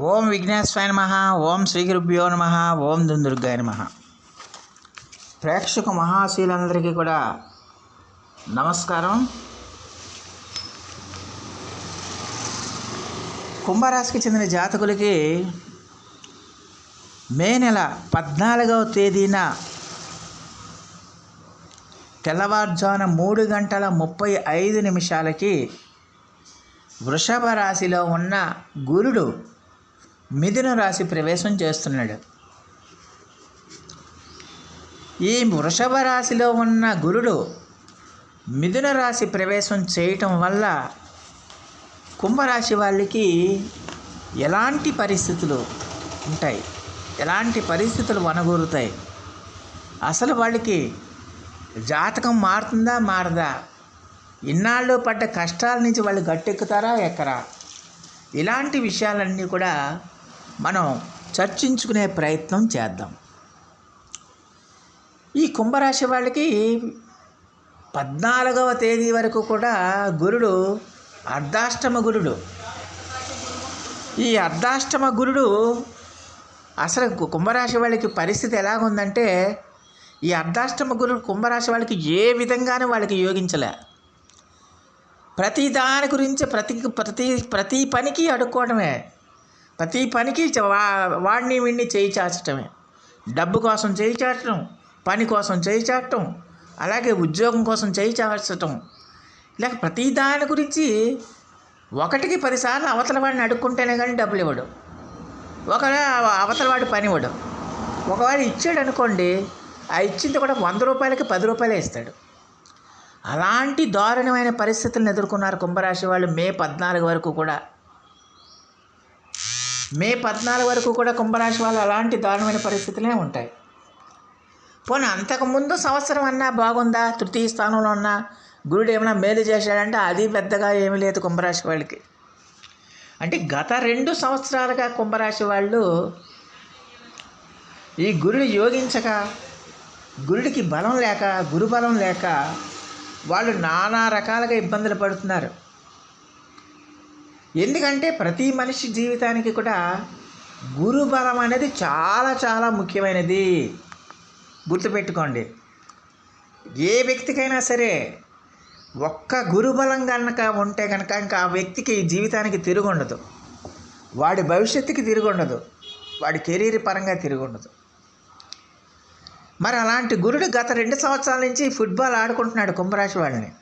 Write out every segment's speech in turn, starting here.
ఓం విఘ్నేశ్వరాయ నమ ఓం శ్రీగురుభ్యో నమ ఓం దుందుర్గాయ నమ. ప్రేక్షక మహాశీలందరికీ కూడా నమస్కారం. కుంభరాశికి చెందిన జాతకులకి మే నెల పద్నాలుగవ తేదీన తెల్లవారుజామున మూడు గంటల ముప్పై ఐదు నిమిషాలకి వృషభ రాశిలో ఉన్న గురుడు మిథున రాశి ప్రవేశం చేస్తున్నాడు. ఈ వృషభ రాశిలో ఉన్న గురుడు మిథున రాశి ప్రవేశం చేయటం వల్ల కుంభరాశి వాళ్ళకి ఎలాంటి పరిస్థితులు ఉంటాయి? ఎలాంటి పరిస్థితులు వనగూరుతాయి? అసలు వాళ్ళకి జాతకం మారుతుందా మారదా? ఇన్నాళ్ళు పడ్డ కష్టాల నుంచి వాళ్ళు గట్టెక్కుతారా ఎక్కరా? ఇలాంటి విషయాలన్నీ కూడా మనం చర్చించుకునే ప్రయత్నం చేద్దాం. ఈ కుంభరాశి వాళ్ళకి పద్నాలుగవ తేదీ వరకు కూడా గురుడు అర్ధాష్టమ గురుడు. ఈ అర్ధాష్టమ గురుడు అసలు కుంభరాశి వాళ్ళకి పరిస్థితి ఎలాగుందంటే ఈ అర్ధాష్టమ గురుడు కుంభరాశి వాళ్ళకి ఏ విధంగానూ వాళ్ళకి యోగించలే. ప్రతి దాని గురించి ప్రతి ప్రతి ప్రతి పనికి అడుక్కోవడమే. ప్రతి పనికి వాడిని వీడిని చేయి చాచటమే. డబ్బు కోసం చేయి పని కోసం చేయి అలాగే ఉద్యోగం కోసం చేయి చాచటం. ఇలా ప్రతి దాని గురించి ఒకటికి పదిసార్లు అవతల వాడిని అడుక్కుంటేనే కానీ డబ్బులు ఇవ్వడు ఒకవేళ అవతల వాడి పని ఇవ్వడు ఒకవేళ ఇచ్చాడు అనుకోండి ఆ ఇచ్చింది కూడా వంద రూపాయలకి పది రూపాయలే ఇస్తాడు. అలాంటి దారుణమైన పరిస్థితులను ఎదుర్కొన్నారు కుంభరాశి వాళ్ళు మే పద్నాలుగు వరకు కూడా. మే పద్నాలుగు వరకు కూడా కుంభరాశి వాళ్ళు అలాంటి దారుణమైన పరిస్థితులే ఉంటాయి. పోనీ అంతకుముందు సంవత్సరం అన్నా బాగుందా? తృతీయ స్థానంలో ఉన్న గురుడు ఏమైనా మేలు చేశాడంటే అది పెద్దగా ఏమీ లేదు కుంభరాశి వాళ్ళకి. అంటే గత రెండు సంవత్సరాలుగా కుంభరాశి వాళ్ళు ఈ గురుడు యోగించక గురుడికి బలం లేక గురుబలం లేక వాళ్ళు నానా రకాలుగా ఇబ్బందులు పడుతున్నారు. ఎందుకంటే ప్రతి మనిషి జీవితానికి కూడా గురుబలం అనేది చాలా చాలా ముఖ్యమైనది. గుర్తుపెట్టుకోండి. ఏ వ్యక్తికైనా సరే ఒక్క గురుబలం కనుక ఉంటే కనుక ఇంకా ఆ వ్యక్తికి జీవితానికి తిరుగుండదు. వాడి భవిష్యత్తుకి తిరుగుండదు. వాడి కెరీర్ పరంగా తిరుగుండదు. మరి అలాంటి గురుడు గత రెండు సంవత్సరాల నుంచి ఫుట్బాల్ ఆడుకుంటున్నాడు కుంభరాశి వాళ్ళని.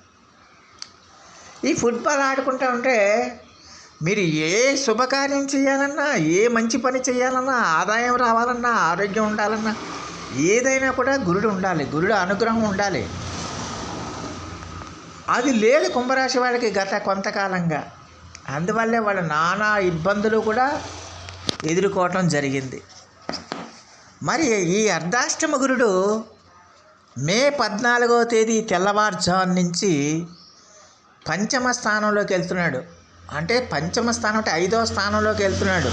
ఈ ఫుట్బాల్ ఆడుకుంటా ఉంటే మీరు ఏ శుభకార్యం చేయాలన్నా ఏ మంచి పని చేయాలన్నా ఆదాయం రావాలన్నా ఆరోగ్యం ఉండాలన్నా ఏదైనా కూడా గురుడు ఉండాలి. గురుడు అనుగ్రహం ఉండాలి. అది లేదు కుంభరాశి వాళ్ళకి గత కొంతకాలంగా. అందువల్లే వాళ్ళ నానా ఇబ్బందులు కూడా ఎదుర్కోవటం జరిగింది. మరి ఈ అర్ధాష్టమ గురుడు మే పద్నాలుగో తేదీ తెల్లవారుజాము నుంచి పంచమ స్థానంలోకి వెళ్తున్నాడు. అంటే పంచమ స్థానం అంటే ఐదవ స్థానంలోకి వెళ్తున్నాడు.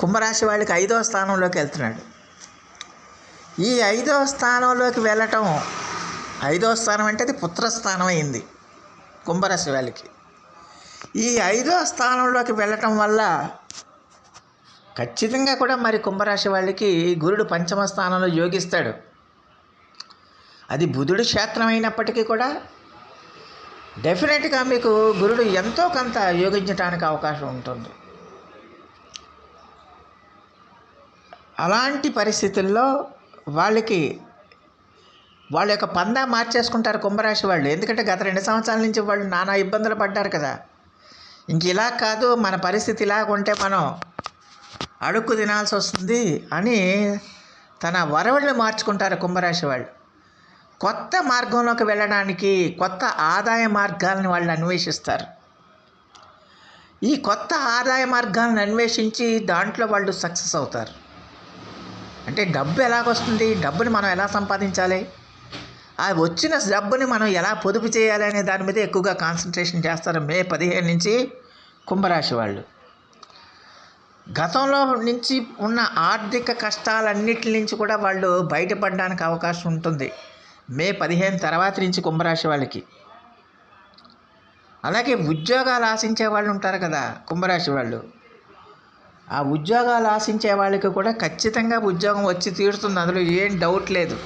కుంభరాశి వాళ్ళకి ఐదవ స్థానంలోకి వెళ్తున్నాడు. ఈ ఐదవ స్థానంలోకి వెళ్ళటం ఐదవ స్థానం అంటే అది పుత్రస్థానం అయింది కుంభరాశి వాళ్ళకి. ఈ ఐదవ స్థానంలోకి వెళ్ళటం వల్ల ఖచ్చితంగా కూడా మరి కుంభరాశి వాళ్ళకి గురుడు పంచమ స్థానంలో యోగిస్తాడు. అది బుధుడు క్షేత్రం అయినప్పటికీ కూడా డెఫినెట్గా మీకు గురుడు ఎంతో కొంత యోగించడానికి అవకాశం ఉంటుంది. అలాంటి పరిస్థితుల్లో వాళ్ళకి వాళ్ళ యొక్క పందా మార్చేసుకుంటారు కుంభరాశి వాళ్ళు. ఎందుకంటే గత రెండు సంవత్సరాల నుంచి వాళ్ళు నానా ఇబ్బందులు పడ్డారు కదా. ఇంక ఇలా కాదు మన పరిస్థితి ఇలా ఉంటే మనం అడుక్కు తినాల్సి వస్తుంది అని తన వరవళ్ళు మార్చుకుంటారు కుంభరాశి వాళ్ళు. కొత్త మార్గంలోకి వెళ్ళడానికి కొత్త ఆదాయ మార్గాలను వాళ్ళు అన్వేషిస్తారు. ఈ కొత్త ఆదాయ మార్గాలను అన్వేషించి దాంట్లో వాళ్ళు సక్సెస్ అవుతారు. అంటే డబ్బు ఎలాగొస్తుంది? డబ్బుని మనం ఎలా సంపాదించాలి? ఆ వచ్చిన డబ్బుని మనం ఎలా పొదుపు చేయాలి అనే దాని మీద ఎక్కువగా కాన్సన్ట్రేషన్ చేస్తారు మే పదిహేను నుంచి కుంభరాశి వాళ్ళు. గతంలో నుంచి ఉన్న ఆర్థిక కష్టాలన్నిటి నుంచి కూడా వాళ్ళు బయటపడడానికి అవకాశం ఉంటుంది. మే పదిహేను తర్వాత నుంచి కుంభరాశి వాళ్ళకి. అలాగే ఉద్యోగాలు ఆశించే వాళ్ళు ఉంటారు కదా కుంభరాశి వాళ్ళు. ఆ ఉద్యోగాలు ఆశించే వాళ్ళకి కూడా ఖచ్చితంగా ఉద్యోగం వచ్చి తీరుతుంది. అందులో ఏం డౌట్ లేదు.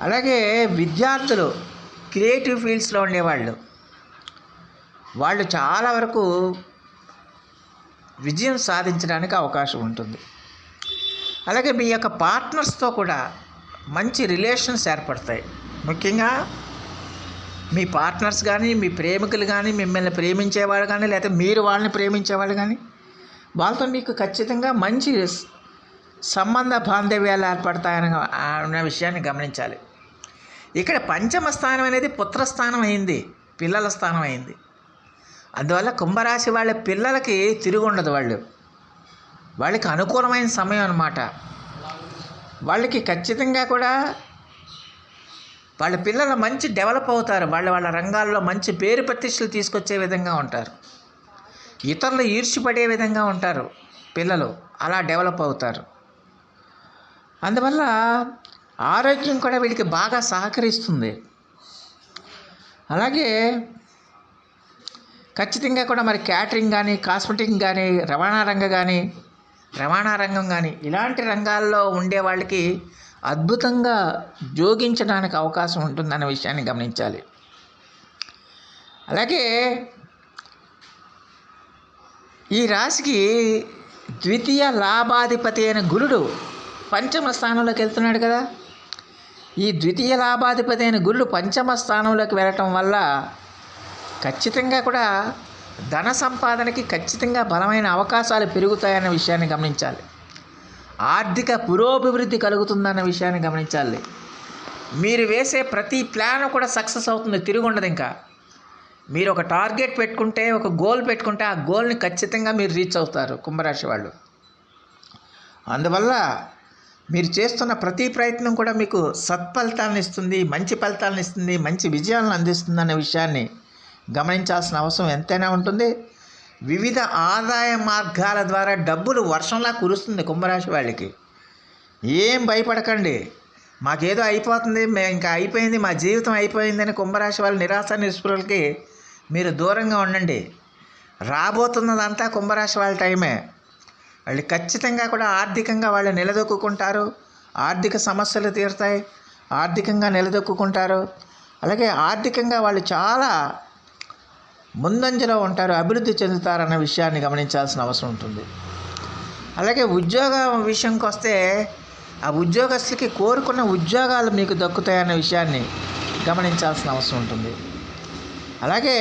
అలాగే విద్యార్థులు క్రియేటివ్ ఫీల్డ్స్లో ఉండేవాళ్ళు. వాళ్ళు చాలా వరకు విజయం సాధించడానికి అవకాశం ఉంటుంది. అలాగే మీ యొక్క పార్ట్నర్స్తో కూడా మంచి రిలేషన్స్ ఏర్పడతాయి. ముఖ్యంగా మీ పార్ట్నర్స్ కానీ మీ ప్రేమికులు కానీ మిమ్మల్ని ప్రేమించేవాడు కానీ లేకపోతే మీరు వాళ్ళని ప్రేమించేవాళ్ళు కానీ వాళ్ళతో మీకు ఖచ్చితంగా మంచి సంబంధ బాంధవ్యాలు ఏర్పడతాయని అన్న విషయాన్ని గమనించాలి. ఇక్కడ పంచమ స్థానం అనేది పుత్రస్థానం అయింది పిల్లల స్థానం అయింది. అందువల్ల కుంభరాశి వాళ్ళ పిల్లలకి తిరుగుండదు వాళ్ళు. వాళ్ళకి అనుకూలమైన సమయం అన్నమాట. వాళ్ళకి ఖచ్చితంగా కూడా వాళ్ళ పిల్లలు మంచి డెవలప్ అవుతారు. వాళ్ళ వాళ్ళ రంగాల్లో మంచి పేరు ప్రతిష్టలు తీసుకొచ్చే విధంగా ఉంటారు. ఇతరులు ఈర్ష్యపడే విధంగా ఉంటారు పిల్లలు. అలా డెవలప్ అవుతారు. అందువల్ల ఆరోగ్యం కూడా వీళ్ళకి బాగా సహకరిస్తుంది. అలాగే ఖచ్చితంగా కూడా మరి క్యాటరింగ్ కానీ కాస్మెటిక్ కానీ రవాణా రంగం కానీ రవాణా రంగం కానీ ఇలాంటి రంగాల్లో ఉండే వాళ్ళకి అద్భుతంగా జోగించడానికి అవకాశం ఉంటుందన్న విషయాన్ని గమనించాలి. అలాగే ఈ రాశికి ద్వితీయ లాభాధిపతి అయిన గురుడు పంచమ స్థానంలోకి వెళ్తున్నాడు కదా. ఈ ద్వితీయ లాభాధిపతి అయిన గురుడు పంచమ స్థానంలోకి వెళ్ళటం వల్ల ఖచ్చితంగా కూడా ధన సంపాదనకి ఖచ్చితంగా బలమైన అవకాశాలు పెరుగుతాయన్న విషయాన్ని గమనించాలి. ఆర్థిక పురోభివృద్ధి కలుగుతుందన్న విషయాన్ని గమనించాలి. మీరు వేసే ప్రతి ప్లాన్ కూడా సక్సెస్ అవుతుంది తిరిగి ఉండదు ఇంకా. మీరు ఒక టార్గెట్ పెట్టుకుంటే ఒక గోల్ పెట్టుకుంటే ఆ గోల్ని ఖచ్చితంగా మీరు రీచ్ అవుతారు కుంభరాశి వాళ్ళు. అందువల్ల మీరు చేస్తున్న ప్రతి ప్రయత్నం కూడా మీకు సత్ఫలితాలను ఇస్తుంది మంచి ఫలితాలను ఇస్తుంది మంచి విజయాలను అందిస్తుంది అనే విషయాన్ని గమనించాల్సిన అవసరం ఎంతైనా ఉంటుంది. వివిధ ఆదాయ మార్గాల ద్వారా డబ్బులు వర్షంలా కురుస్తుంది కుంభరాశి వాళ్ళకి. ఏం భయపడకండి. మాకేదో అయిపోతుంది మేము ఇంకా అయిపోయింది మా జీవితం అయిపోయిందని కుంభరాశి వాళ్ళ నిరాశ నిస్పృహలకి మీరు దూరంగా ఉండండి. రాబోతున్నదంతా కుంభరాశి వాళ్ళ టైమే. వాళ్ళు ఖచ్చితంగా కూడా ఆర్థికంగా వాళ్ళు నిలదొక్కుంటారు ఆర్థిక సమస్యలు తీరుతాయి. ఆర్థికంగా నిలదొక్కుంటారు అలాగే ఆర్థికంగా వాళ్ళు చాలా ముందంజలో ఉంటారు అభివృద్ధి చెందుతారన్న విషయాన్ని గమనించాల్సిన అవసరం ఉంటుంది. అలాగే ఉద్యోగం విషయంకి వస్తే ఆ ఉద్యోగస్తులకి కోరుకున్న ఉద్యోగాలు మీకు దక్కుతాయన్న విషయాన్ని గమనించాల్సిన అవసరం ఉంటుంది. అలాగే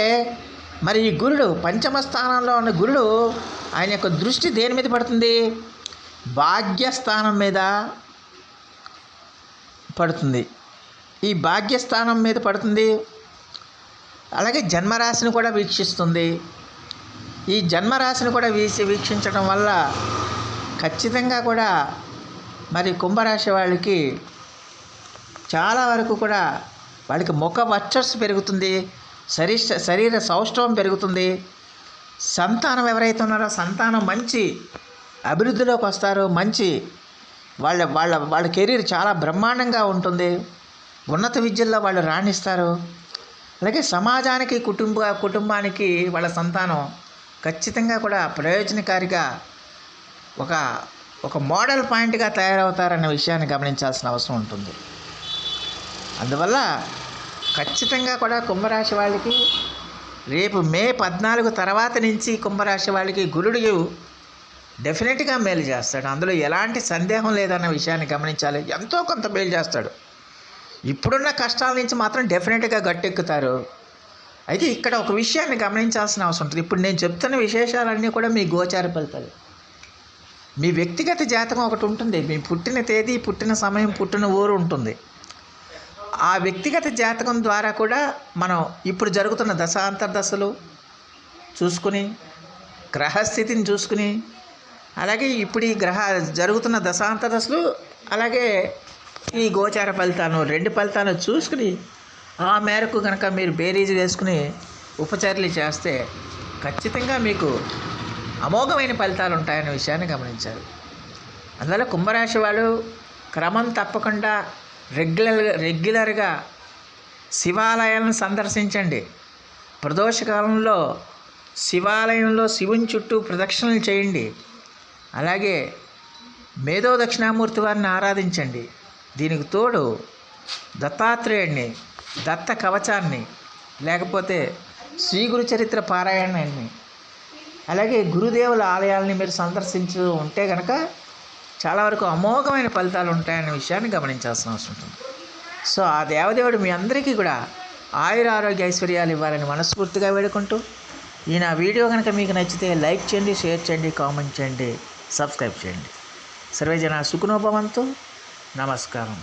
మరి ఈ గురుడు పంచమ స్థానంలో ఉన్న గురుడు ఆయన యొక్క దృష్టి దేని మీద పడుతుంది? భాగ్యస్థానం మీద పడుతుంది. ఈ భాగ్యస్థానం మీద పడుతుంది. అలాగే జన్మరాశిని కూడా వీక్షిస్తుంది. ఈ జన్మరాశిని కూడా వీసి వీక్షించడం వల్ల ఖచ్చితంగా కూడా మరి కుంభరాశి వాళ్ళకి చాలా వరకు కూడా వాళ్ళకి ముఖ వర్చస్సు పెరుగుతుంది శరీ శరీర సౌష్ఠవం పెరుగుతుంది. సంతానం ఎవరైతే ఉన్నారో సంతానం మంచి అభివృద్ధిలోకి వస్తారు మంచి వాళ్ళ వాళ్ళ వాళ్ళ కెరీర్ చాలా బ్రహ్మాండంగా ఉంటుంది. ఉన్నత విద్యల్లో వాళ్ళు రాణిస్తారు. అలాగే సమాజానికి కుటుంబ కుటుంబానికి వాళ్ళ సంతానం ఖచ్చితంగా కూడా ప్రయోజనకారిగా ఒక ఒక మోడల్ పాయింట్గా తయారవుతారన్న విషయాన్ని గమనించాల్సిన అవసరం ఉంటుంది. అందువల్ల ఖచ్చితంగా కూడా కుంభరాశి వాళ్ళకి రేపు మే పద్నాలుగు తర్వాత నుంచి కుంభరాశి వాళ్ళకి గురుడు డెఫినెట్గా మేలు చేస్తాడు. అందులో ఎలాంటి సందేహం లేదన్న విషయాన్ని గమనించాలి. ఎంతో కొంత మేలు చేస్తాడు. ఇప్పుడున్న కష్టాల నుంచి మాత్రం డెఫినెట్గా గట్టెక్కుతారు. అయితే ఇక్కడ ఒక విషయాన్ని గమనించాల్సిన అవసరం ఉంటుంది. ఇప్పుడు నేను చెప్తున్న విశేషాలన్నీ కూడా మీ గోచార ఫలితాలు. మీ వ్యక్తిగత జాతకం ఒకటి ఉంటుంది. మీ పుట్టిన తేదీ పుట్టిన సమయం పుట్టిన ఊరు ఉంటుంది. ఆ వ్యక్తిగత జాతకం ద్వారా కూడా మనం ఇప్పుడు జరుగుతున్న దశాంతర్దశలు చూసుకుని గ్రహస్థితిని చూసుకుని అలాగే ఇప్పుడు ఈ గ్రహ జరుగుతున్న దశాంతరదశలు అలాగే ఈ గోచార ఫలితాలను రెండు ఫలితాలను చూసుకుని ఆ మేరకు కనుక మీరు బేరీజు వేసుకుని ఉపచర్యలు చేస్తే ఖచ్చితంగా మీకు అమోఘమైన ఫలితాలు ఉంటాయనే విషయాన్ని గమనించారు. అందువల్ల కుంభరాశి వాళ్ళు క్రమం తప్పకుండా రెగ్యులర్ రెగ్యులర్గా శివాలయాలను సందర్శించండి. ప్రదోష కాలంలో శివాలయంలో శివుని చుట్టూ ప్రదక్షిణలు చేయండి. అలాగే మేధో దక్షిణామూర్తి వారిని ఆరాధించండి. దీనికి తోడు దత్తాత్రేయుడిని దత్త కవచాన్ని లేకపోతే శ్రీ గురు చరిత్ర పారాయణాన్ని అలాగే గురుదేవుల ఆలయాల్ని మీరు సందర్శించు ఉంటే కనుక చాలా వరకు అమోఘమైన ఫలితాలు ఉంటాయనే విషయాన్ని గమనించాల్సిన అవసరం ఉంటుంది. సో ఆ దేవదేవుడు మీ అందరికీ కూడా ఆయుర ఆరోగ్య ఐశ్వర్యాలు ఇవ్వాలని మనస్ఫూర్తిగా వేడుకుంటూ ఈ నా వీడియో కనుక మీకు నచ్చితే లైక్ చేయండి షేర్ చేయండి కామెంట్ చేయండి సబ్స్క్రైబ్ చేయండి. సర్వేజన సుఖనోభవంతో నమస్కారం.